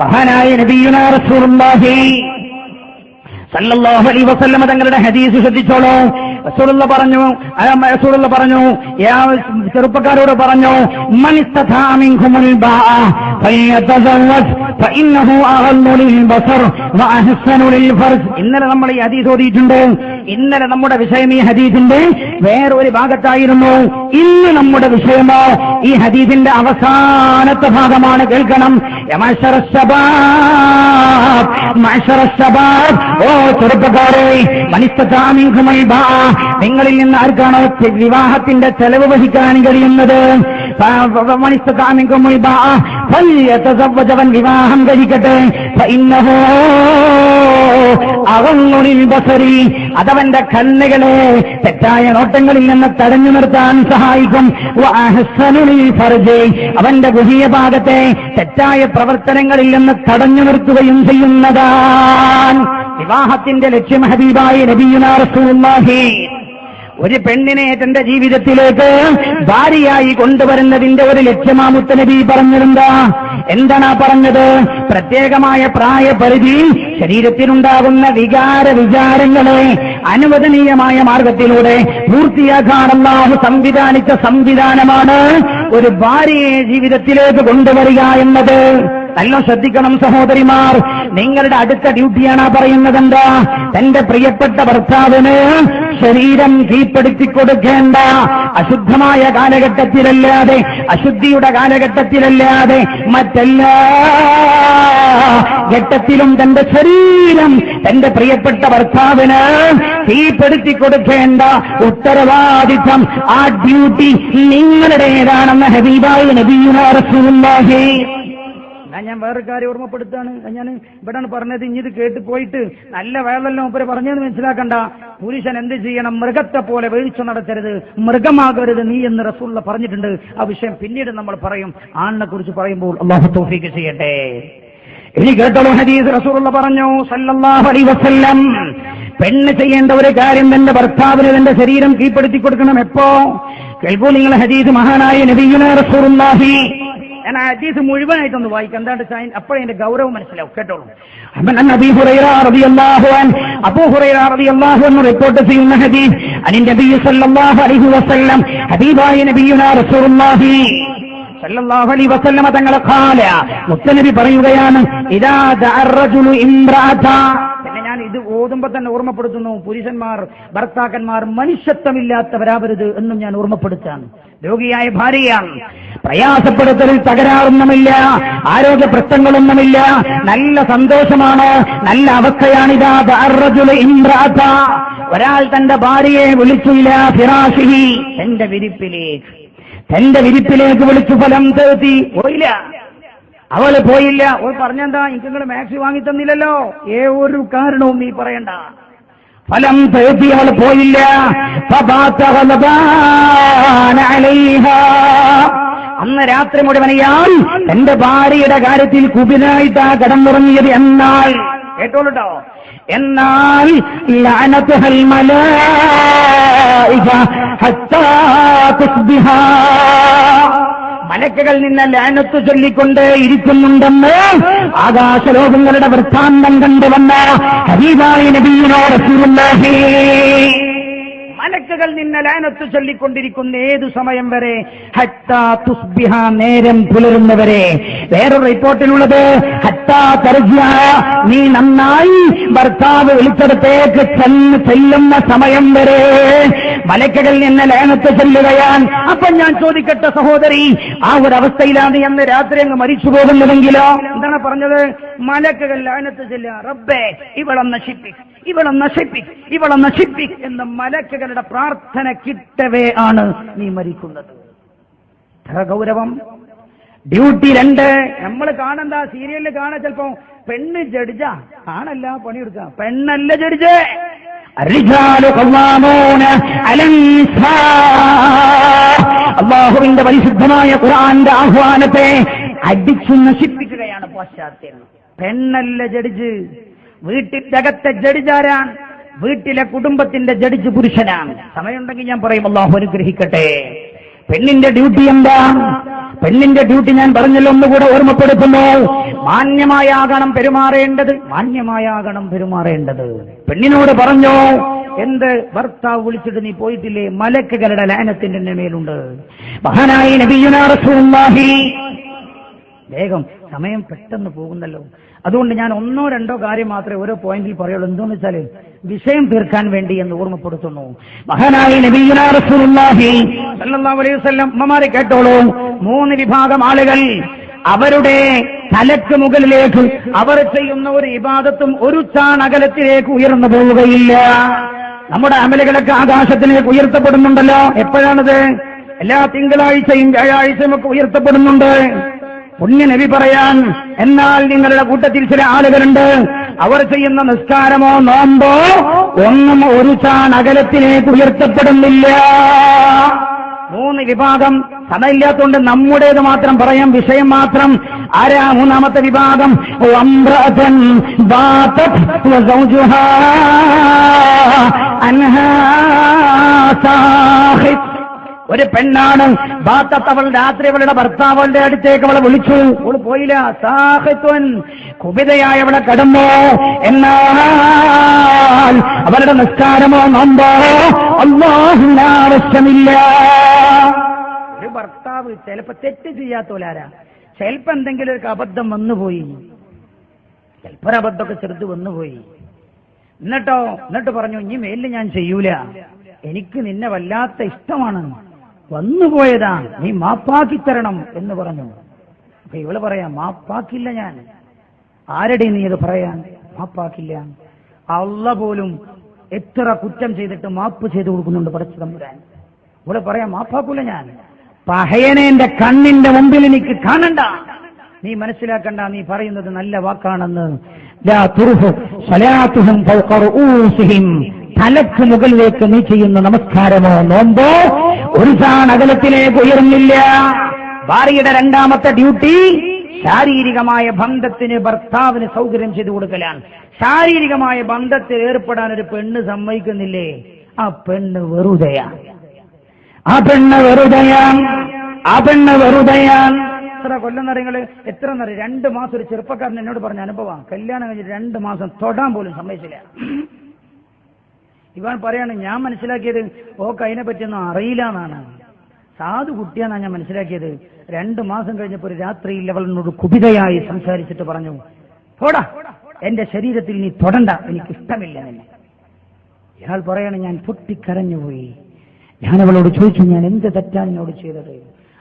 മഹാനായ നബിയുനാഹി സല്ലല്ലാഹു അലൈഹി വസല്ലമ തങ്ങളുടെ ഹദീസ് ശ്രദ്ധിച്ചോളൂ. റസൂലുള്ള പറഞ്ഞു റസൂലുള്ള പറഞ്ഞു ചെറുപ്പക്കാരോട് പറഞ്ഞു മൻ ഇന്നലെ നമ്മൾ ഈ ഹദീസ് ഓതിയിട്ടുണ്ട്. ഇന്നലെ നമ്മുടെ വിഷയം ഈ ഹദീസിന്റെ വേറൊരു ഭാഗത്തായിരുന്നു. ഇന്ന് നമ്മുടെ വിഷയമോ ഈ ഹദീസിന്റെ അവസാനത്തെ ഭാഗമാണ്. കേൾക്കണം. ഓ നിങ്ങളിൽ നിന്ന് ആർക്കാണോ വിവാഹത്തിന്റെ ചെലവ് വഹിക്കാൻ കഴിയുന്നത്? ഫല്യതസവ്വജവൻ വിവാഹം കഴിക്കട്ടെ. അഗന്നുലിൽ ബസരി അതവന്റെ കണ്ണുകളെ തെറ്റായ നോട്ടങ്ങളിൽ നിന്ന് തടഞ്ഞു നിർത്താൻ സഹായിക്കും. ഫർജി അവന്റെ ഗുഹീയ ഭാഗത്തെ തെറ്റായ പ്രവർത്തനങ്ങളിൽ നിന്ന് തടഞ്ഞു നിർത്തുകയും ചെയ്യുന്നതാണ് വിവാഹത്തിന്റെ ലക്ഷ്യം ഹബീബായി നബിയുനാ റസൂലുള്ളാഹി. ഒരു പെണ്ണിനെ തന്റെ ജീവിതത്തിലേക്ക് ഭാര്യയായി കൊണ്ടുവരുന്നതിന്റെ ഒരു ലക്ഷ്യമാമുത്ത നബി പറഞ്ഞിരുഎന്താ എന്താണ് പറഞ്ഞത്? പ്രത്യേകമായ പ്രായപരിധി ശരീരത്തിനുണ്ടാകുന്ന വികാര വിചാരങ്ങളെ അനുവദനീയമായ മാർഗത്തിലൂടെ പൂർത്തിയാക്കാൻ അള്ളാഹു സംവിധാനിച്ച സംവിധാനമാണ് ഒരു ഭാര്യയെ ജീവിതത്തിലേക്ക് കൊണ്ടുവരിക എന്നത്. നല്ല ശ്രദ്ധിക്കണം സഹോദരിമാർ. നിങ്ങളുടെ അടുത്ത ഡ്യൂട്ടിയാണ് ആ പറയുന്നത് എന്താ തന്റെ പ്രിയപ്പെട്ട ഭർത്താവിന് ശരീരം തീപ്പെടുത്തി കൊടുക്കേണ്ട അശുദ്ധമായ കാലഘട്ടത്തിലല്ലാതെ അശുദ്ധിയുടെ കാലഘട്ടത്തിലല്ലാതെ മറ്റെല്ലാ ഘട്ടത്തിലും തന്റെ ശരീരം തന്റെ പ്രിയപ്പെട്ട ഭർത്താവിന് തീപ്പെടുത്തി കൊടുക്കേണ്ട ഉത്തരവാദിത്വം ആ ഡ്യൂട്ടി നിങ്ങളുടേതാണെന്ന് ഹബീബായി നബീന റസൂലുള്ളാഹി. ഞാൻ ഞാൻ വേറെ കാര്യം ഓർമ്മപ്പെടുത്താണ് ഞാൻ ഇവിടെയാണ് പറഞ്ഞത് ഇനി ഇത് കേട്ട് പോയിട്ട് നല്ല വേളെല്ലാം ഉപരി പറഞ്ഞതെന്ന് മനസ്സിലാക്കണ്ട. പുരുഷൻ എന്ത് ചെയ്യണം? മൃഗത്തെ പോലെ വീഴ്ച നടത്തരുത്. മൃഗമാകരുത് നീ എന്ന് റസൂള്ള പറഞ്ഞിട്ടുണ്ട്. ആ വിഷയം പിന്നീട് നമ്മൾ പറയും. ആണിനെ കുറിച്ച് പറയുമ്പോൾ അള്ളാഹു തോഫീക്ക് ചെയ്യട്ടെ. ഇനി കേട്ടോളൂ ഹദീസ് റസൂലുള്ള പറഞ്ഞു സല്ലല്ലാഹു അലൈഹി വസല്ലം. പെണ്ണ് ചെയ്യേണ്ട ഒരു കാര്യം തന്റെ ഭർത്താവിന് തന്റെ ശരീരം കീഴ്പ്പെടുത്തി കൊടുക്കണം എപ്പോ? കേൾക്കൂ നിങ്ങൾ ഹദീസ് മഹാനായ നബിയുന റസൂലുള്ളാഹി. ഞാൻ ഹദീസ് മുഴുവനായിട്ടൊന്ന് വായിക്കാം. എന്താണ്ട് അപ്പോഴേ എന്റെ ഗൗരവം മനസ്സിലാവും. കേട്ടോളൂ. റിപ്പോർട്ട് ചെയ്യുന്ന ഹദീസ്. അനിൻ നബി സല്ലല്ലാഹു അലൈഹി വസല്ലം ഹബീബായ നബിയുനാ റസൂലുള്ളാഹി സല്ലല്ലാഹു അലൈഹി വസല്ലമ തങ്ങളെ കാല മുത്തനബി പറയുകയാണ് ഇദാ ദഅറജുലു ഓതുമ്പോ തന്നെ ഓർമ്മപ്പെടുത്തുന്നു. പുരുഷന്മാർ ഭർത്താക്കന്മാർ മനുഷ്യത്വമില്ലാത്തവരാവരുത് എന്നും ഞാൻ ഓർമ്മപ്പെടുത്താണ് രോഗിയായ ഭാര്യയാണ്. പ്രയാസപ്പെടുത്തലിൽ തകരാറൊന്നുമില്ല. ആരോഗ്യ പ്രശ്നങ്ങളൊന്നുമില്ല നല്ല സന്തോഷമാണ്. നല്ല അവസ്ഥയാണിതാ. ഒരാൾ തന്റെ ഭാര്യയെ വിളിച്ചില്ല. ഫിറാഷിഹി. എന്റെ വിരിപ്പിലേക്ക്. തന്റെ വിരിപ്പിലേക്ക് വിളിച്ചു ഫലം തേത്തി പോയില്ല. അവൾ പോയില്ല. ഓൾ പറഞ്ഞെന്താ? എനിക്ക് നിങ്ങൾ മാക്സി വാങ്ങി തന്നില്ലല്ലോ ഏ ഒരു കാരണവും നീ പറയണ്ട. ഫലം തേത്തി അവൾ പോയില്ല. അന്ന് രാത്രി മുഴുവൻ തന്റെ ഭാര്യയുടെ കാര്യത്തിൽ കുപിനായിട്ടാ കടന്നുറങ്ങിയത് എന്നാൽ. കേട്ടോളൂട്ടോ? എന്നാൽ മലക്കുകൾ നിന്ന് ലാനത്ത് ചൊല്ലിക്കൊണ്ട് ഇരിക്കുന്നുണ്ടെന്ന് ആകാശലോകങ്ങളുടെ വൃത്താന്തം കണ്ടുവന്ന ഹരീബായി നബീനോ റസൂലുള്ളാഹി മലക്കുകൾ നിന്നെ ലാനത്ത് ചൊല്ലിക്കൊണ്ടിരിക്കുന്ന ഏതു സമയം വരെ? ഹത്താ തുസ്ബിഹ നേരം പുലരുന്നവരെ. വേറെ റിപ്പോർട്ടിലുള്ളത് ഹത്താ നീ നന്നായി ഭർത്താവ് വിളിച്ചടത്തേക്ക് ചെന്ന് ചെല്ലുന്ന സമയം വരെ. മലക്കുകൾ നിന്നെ ലാനത്ത് ചൊല്ലുകയാൻ അപ്പൊ ഞാൻ ചോദിക്കട്ടെ സഹോദരി ആ ഒരു അവസ്ഥയിലാണ് അന്ന് രാത്രി അങ്ങ് മരിച്ചു പോകുന്നതെങ്കിലോ? എന്താണ് പറഞ്ഞത്? മലക്കുകൾ ലാനത്ത് ചെല്ലുക. റബ്ബേ ഇവളെ നശിപ്പിക്കും. ഇവളെ നശിപ്പി ഇവളെ നശിപ്പി എന്ന മലക്കുകളുടെ പ്രാർത്ഥന കിട്ടവേ ആണ് നീ മരിക്കുന്നത്. ഗൗരവം ഡ്യൂട്ടി രണ്ട്. നമ്മൾ കാണണ്ട സീരിയലിൽ കാണാ ചിലപ്പോ പെണ്ണ് ജഡ്ജ ആണല്ല പണിയെടുക്ക പെണ്ണല്ല ജഡ്ജ്. അള്ളാഹുവിന്റെ പരിശുദ്ധമായ ഖുറാന്റെ ആഹ്വാനത്തെ അടിച്ചു നശിപ്പിക്കുകയാണ് പാശ്ചാത്യം പെണ്ണല്ല ജഡ്ജ്. വീട്ടിന്റെ അകത്തെ ജഡിജാരാൻ വീട്ടിലെ കുടുംബത്തിന്റെ ജഡിജ് പുരുഷനാണ്. സമയമുണ്ടെങ്കിൽ ഞാൻ പറയും അള്ളാഹു അനുഗ്രഹിക്കട്ടെ. പെണ്ണിന്റെ ഡ്യൂട്ടി എന്താ? പെണ്ണിന്റെ ഡ്യൂട്ടി ഞാൻ പറഞ്ഞല്ലോ ഒന്നുകൂടെ ഓർമ്മപ്പെടുത്തുന്നു മാന്യമായാകണം പെരുമാറേണ്ടത്. മാന്യമായാകണം പെരുമാറേണ്ടത്. പെണ്ണിനോട് പറഞ്ഞോ എന്ത് ഭർത്താവ് വിളിച്ചിട്ട് നീ പോയിട്ടില്ലേ? മലക്കുകളുടെ ലാനത്തിന്റെ മേലുണ്ട്. മഹാനായി നബിയുനാ വേഗം സമയം പെട്ടെന്ന് പോകുന്നല്ലോ. അതുകൊണ്ട് ഞാൻ ഒന്നോ രണ്ടോ കാര്യം മാത്രമേ ഓരോ പോയിന്റിൽ പറയുള്ളൂ. എന്തെന്ന് വെച്ചാൽ വിഷയം തീർക്കാൻ വേണ്ടി എന്ന് ഓർമ്മപ്പെടുത്തുന്നു. മഹാനായി അമ്മമാരെ കേട്ടോളൂ. മൂന്ന് വിഭാഗം ആളുകൾ അവരുടെ തലക്ക് മുകളിലേക്ക് അവർ ചെയ്യുന്ന ഒരു വിവാദത്തും ഒരു ചാണകലത്തിലേക്ക് ഉയർന്നു പോവുകയില്ല. നമ്മുടെ അമലുകളൊക്കെ ആകാശത്തിലേക്ക് ഉയർത്തപ്പെടുന്നുണ്ടല്ലോ. എപ്പോഴാണത്? എല്ലാ തിങ്കളാഴ്ചയും വ്യാഴാഴ്ചയും ഒക്കെ ഉയർത്തപ്പെടുന്നുണ്ട്. പുണ്യ നബി പറയാൻ എന്നാൽ നിങ്ങളുടെ കൂട്ടത്തിൽ ചില ആളുകളുണ്ട്. അവർ ചെയ്യുന്ന നിസ്കാരമോ നോമ്പോ ഒന്നും ഒരു ചാൺ അകലത്തിലേക്ക് ഉയർത്തപ്പെടുന്നില്ല. മൂന്ന് വിഭാഗം സമയമില്ലാത്തതുകൊണ്ട് നമ്മുടേത് മാത്രം പറയാം വിഷയം മാത്രം. ആരാ മൂന്നാമത്തെ വിഭാഗം? അൻഹാ സാഹിബ്. ഒരു പെണ്ണാണ് ബാത്തത്ത് അവൾ രാത്രി അവളുടെ ഭർത്താവ് അവളുടെ അടുത്തേക്ക് അവളെ വിളിച്ചു. അവൾ പോയില്ല. സാഹിത്വൻ കുപിതയായ അവളെ കടന്നു. എന്നാൽ അവരുടെ നിസ്കാരമോ നോമ്പോ അള്ളാഹിന് ഒരു ഭർത്താവ് ചിലപ്പോ തെറ്റ് ചെയ്യാത്തോലാരാ ചിലപ്പോ എന്തെങ്കിലും ഒരു അബദ്ധം വന്നുപോയി. ചിലപ്പോ അബദ്ധമൊക്കെ ചെറുത് വന്നുപോയി. എന്നിട്ടോ എന്നിട്ട് പറഞ്ഞു ഇനി മേലിൽ ഞാൻ ചെയ്യൂല. എനിക്ക് നിന്നെ വല്ലാത്ത ഇഷ്ടമാണ്. വന്നുപോയതാ നീ മാപ്പാക്കി തരണം എന്ന് പറഞ്ഞു. അപ്പൊ ഇവൾ പറയാം മാപ്പാക്കില്ല ഞാൻ. ആരടി നീ ഇത് പറയാൻ? മാപ്പാക്കില്ല. അള്ള പോലും എത്ര കുറ്റം ചെയ്തിട്ട് മാപ്പ് ചെയ്തു കൊടുക്കുന്നുണ്ട് പഠിച്ചു തമ്പുരാൻ. ഇവിടെ പറയാം മാപ്പാക്കൂല ഞാൻ. പഹയനെ എന്റെ കണ്ണിന്റെ മുമ്പിൽ എനിക്ക് കാണണ്ട. നീ മനസ്സിലാക്കണ്ട നീ പറയുന്നത് നല്ല വാക്കാണെന്ന്. തലക്ക് മുകളിലേക്ക് നീ ചെയ്യുന്ന നമസ്കാരമോ? നോമ്പോ? ഒരു സാണകലത്തിലേക്ക് ഉയർന്നില്ല. ഭാര്യയുടെ രണ്ടാമത്തെ ഡ്യൂട്ടി ശാരീരികമായ ബന്ധത്തിന് ഭർത്താവിന് സൗകര്യം ചെയ്തു കൊടുക്കലാണ്. ശാരീരികമായ ബന്ധത്തിൽ ഏർപ്പെടാൻ ഒരു പെണ്ണ് സമ്മതിക്കുന്നില്ലേ? ആ പെണ്ണ് വെറുതെയാണ് ആ പെണ്ണ് വെറുതെയാണ് ആ പെണ്ണ് വെറുതെയാണ് എത്ര കൊല്ലം നിറയങ്ങൾ എത്ര നിറയും രണ്ട് മാസം ഒരു ചെറുപ്പക്കാരൻ എന്നോട് പറഞ്ഞ അനുഭവം കല്യാണം കഴിഞ്ഞ് രണ്ട് മാസം തൊടാൻ പോലും സമ്മതിച്ചില്ല. ഇവൻ പറയാണ് ഞാൻ മനസ്സിലാക്കിയത് ഓക്ക് അതിനെ പറ്റിയൊന്നും അറിയില്ല എന്നാണ്. സാധു കുട്ടിയാണ് ഞാൻ മനസ്സിലാക്കിയത്. രണ്ടു മാസം കഴിഞ്ഞപ്പോൾ ഒരു രാത്രിയിൽ അവളിനോട് കുപിതയായി സംസാരിച്ചിട്ട് പറഞ്ഞു പോടാ എന്റെ ശരീരത്തിൽ നീ തൊടണ്ട എനിക്ക് ഇഷ്ടമില്ല നിന്നെ. ഇയാൾ പറയാണ് ഞാൻ പൊട്ടിക്കരഞ്ഞുപോയി. ഞാൻ അവളോട് ചോദിച്ചു ഞാൻ എന്ത് തെറ്റാണ് എന്നോട് ചെയ്തത്?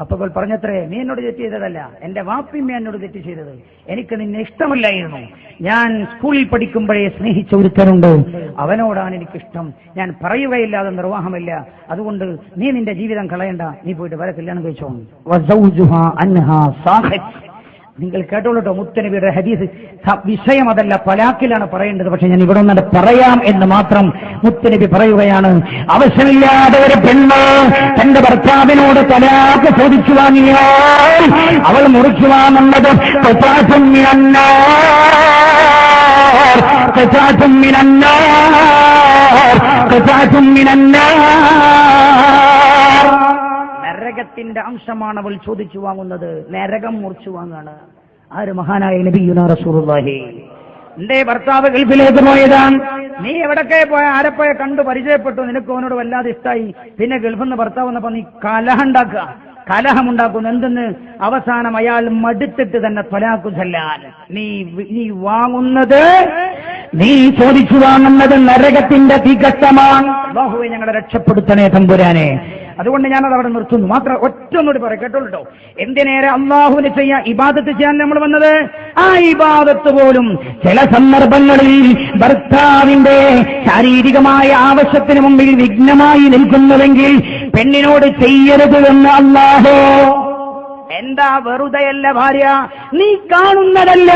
അപ്പൊ അവൾ പറഞ്ഞത്രേ നീ എന്നോട് തെറ്റ് ചെയ്തതല്ല. എന്റെ വാപ്പിമ്മ എന്നോട് തെറ്റ് ചെയ്തത്. എനിക്ക് നിന്നെ ഇഷ്ടമില്ലായിരുന്നു. ഞാൻ സ്കൂളിൽ പഠിക്കുമ്പോഴേ സ്നേഹിച്ച ഒരുത്തനുണ്ട്. അവനോടാണ് എനിക്കിഷ്ടം. ഞാൻ പറയുകയില്ലാതെ നിർവാഹമില്ല. അതുകൊണ്ട് നീ നിന്റെ ജീവിതം കളയണ്ട. നീ പോയിട്ട് വരെ കല്യാണം കഴിച്ചോ നിങ്ങൾ കേട്ടോളൂട്ടോ മുത്തനബിയുടെ ഹദീസ് വിഷയം അതല്ല പലാക്കിലാണ് പറയേണ്ടത് പക്ഷെ ഞാൻ ഇവിടെ ഒന്നത് പറയാം എന്ന് മാത്രം മുത്തനബി പറയുകയാണ് ആവശ്യമില്ലാതെ ഒരു പെണ്ണ് തന്റെ ഭർത്താവിനോട് തലാക്ക് ചോദിച്ചു വാങ്ങിയാൽ അവൾ മുറിച്ചു വാങ്ങുന്നത് ഖിതാഅത്തും മിനന്നാർ. ഖിതാഅത്തും മിനന്നാർ. ഖിതാഅത്തും മിനന്നാർ. നരകത്തിന്റെ അംശമാണ് അവൾ ചോദിച്ചു വാങ്ങുന്നത്. നരകം മുറിച്ചു വാങ്ങാണ്. ആര് മഹാനായ നബിയുന റസൂലുള്ളാഹി? എന്റെ ഭർത്താവ് ഗൾഫിലേക്ക് പോയതാണ്. നീ എവിടൊക്കെ പോയ ആരെപ്പോയ കണ്ടു പരിചയപ്പെട്ടു. നിനക്ക് അവനോട് വല്ലാതെ ഇഷ്ടമായി പിന്നെ ഗൾഫിൽ നിന്ന് ഭർത്താവ് വന്നപ്പോ നീ കലഹം ഉണ്ടാക്കുക. കലഹമുണ്ടാക്കുന്നു എന്തെന്ന്? അവസാനം അയാൾ മടുത്തിട്ട് തന്നെ തൊലാക്കു ചെല്ലാൻ. നീ നീ വാങ്ങുന്നത് നീ ചോദിച്ചു വാങ്ങുന്നത് നരകത്തിന്റെ തീകഷ്ടമാണ്. ബാഹുവെ ഞങ്ങളെ രക്ഷപ്പെടുത്തണേ തമ്പുരാനെ. അതുകൊണ്ട് ഞാനത് അവിടെ നിർത്തുന്നു. മാത്രം ഒറ്റ ഒന്നുകൂടി പറയാം. കേട്ടോളൂ എന്തിനേറെ അള്ളാഹുവിന് ചെയ്യാൻ ഇബാദത്ത് ചെയ്യാൻ നമ്മൾ വന്നത്? ആ ഇബാദത്ത് പോലും ചില സന്ദർഭങ്ങളിൽ ഭർത്താവിന്റെ ശാരീരികമായ ആവശ്യത്തിന് മുമ്പിൽ വിഘ്നമായി നിൽക്കുന്നുവെങ്കിൽ പെണ്ണിനോട് ചെയ്യരുത് എന്ന് അള്ളാഹോ. എന്താ വെറുതെയല്ല ഭാര്യ? നീ കാണുന്നതല്ല.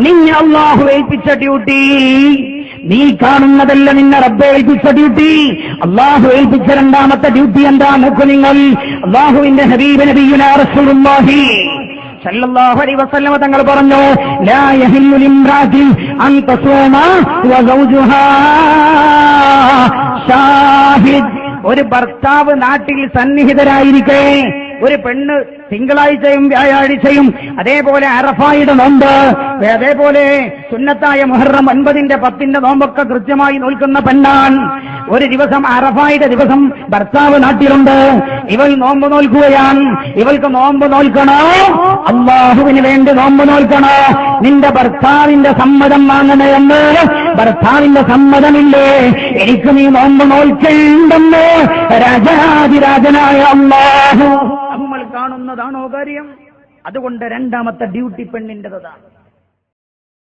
നിന്നെ അള്ളാഹു ഏൽപ്പിച്ച ഡ്യൂട്ടി. നീ കാണുന്നതല്ല നിന്നെ റബ്ബ് ഏൽപ്പിച്ച ഡ്യൂട്ടി അള്ളാഹു ഏൽപ്പിച്ച രണ്ടാമത്തെ ഡ്യൂട്ടി എന്താ നോക്കു നിങ്ങൾ. അള്ളാഹുവിന്റെ ഹബീബ് നബിയുനാ സല്ലല്ലാഹു അലൈഹി തങ്ങൾ പറഞ്ഞു ലാ ഒരു ഭർത്താവ് നാട്ടിൽ സന്നിഹിതരായിരിക്കെ. ഒരു പെണ്ണ് തിങ്കളാഴ്ചയും വ്യാഴാഴ്ചയും അതേപോലെ അറഫായുടെ നോമ്പ് അതേപോലെ സുന്നത്തായ മുഹറം ഒൻപതിന്റെ പത്തിന്റെ നോമ്പൊക്കെ കൃത്യമായി നോൽക്കുന്ന പെണ്ണാൻ ഒരു ദിവസം അറഫായുടെ ദിവസം ഭർത്താവ് നാട്ടിലുണ്ട്. ഇവൾ നോമ്പ് നോൽക്കുകയാണ്. ഇവൾക്ക് നോമ്പ് നോൽക്കണോ? അള്ളാഹുവിന് വേണ്ടി നോമ്പ് നോൽക്കണോ? നിന്റെ ഭർത്താവിന്റെ സമ്മതം വാങ്ങണമെന്ന് ഭർത്താവിന്റെ സമ്മതമില്ലേ? എനിക്ക് നീ നോമ്പ് നോൽക്കേണ്ടെന്ന് രാജാതിരാജനായ അള്ളാഹു കാണുന്നതാണോ കാര്യം? അതുകൊണ്ട് രണ്ടാമത്തെ ഡ്യൂട്ടി പെണ്ണിന്റെതാണ്.